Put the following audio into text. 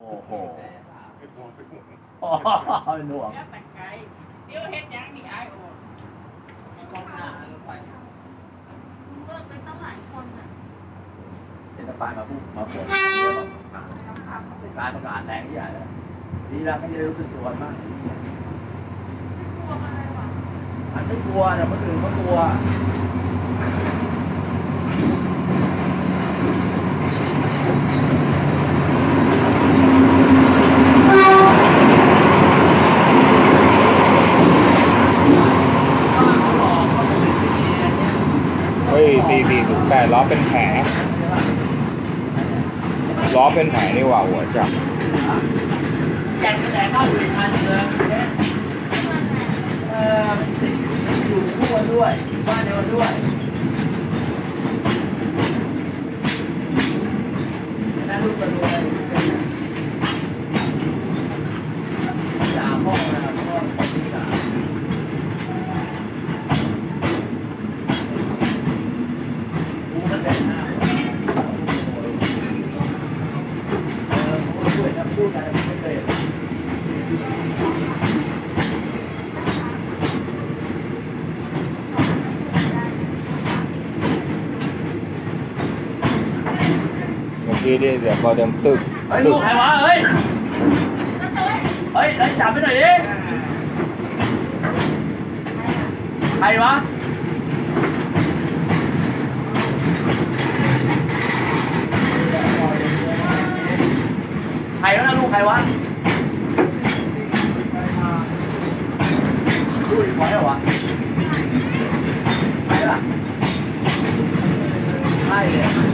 โอ้โหเป็นห่วงเป็นห่วงอ๋อเป็นห่วงแล้วแต่ไกลเดี๋ยวเฮ็ดหยังนี่อายโอ้ข้างหน้ารถไฟก็เป็นต้องหลายคนนะเห็นตะปายมาพูดมาปวดเยอะแบบการประกาศแรงใหญ่เลยดีแล้วไม่ได้รู้สึกตัวมากกลัวอะไรวะมันไม่กลัวแต่คนอื่นเขากลัว เฮ้ยสี่สี่ศูนย์แปดล้อเป็นแผลล้อเป็นแผลนี่ว่าหัวจับแกนแสเข้าอยู่อีกอันเลยเออดอยู่คู่กันด้วยบ้านเดียวกันด้วยนั่นลูกกันด้วยะไรสามห้องนะครับห้องที่สามกูมันเป็นหน้าเออผม ก็ช่วยนะพูดอะไรไม่เคยเมื่อกี้นี่เรวะเฮ้ยเฮ้ยไหนจับไปหน่อยดิใครวะใครวะนะลูกใครวะลูกอีกคนเหรอวะใครล่ะใช่เลย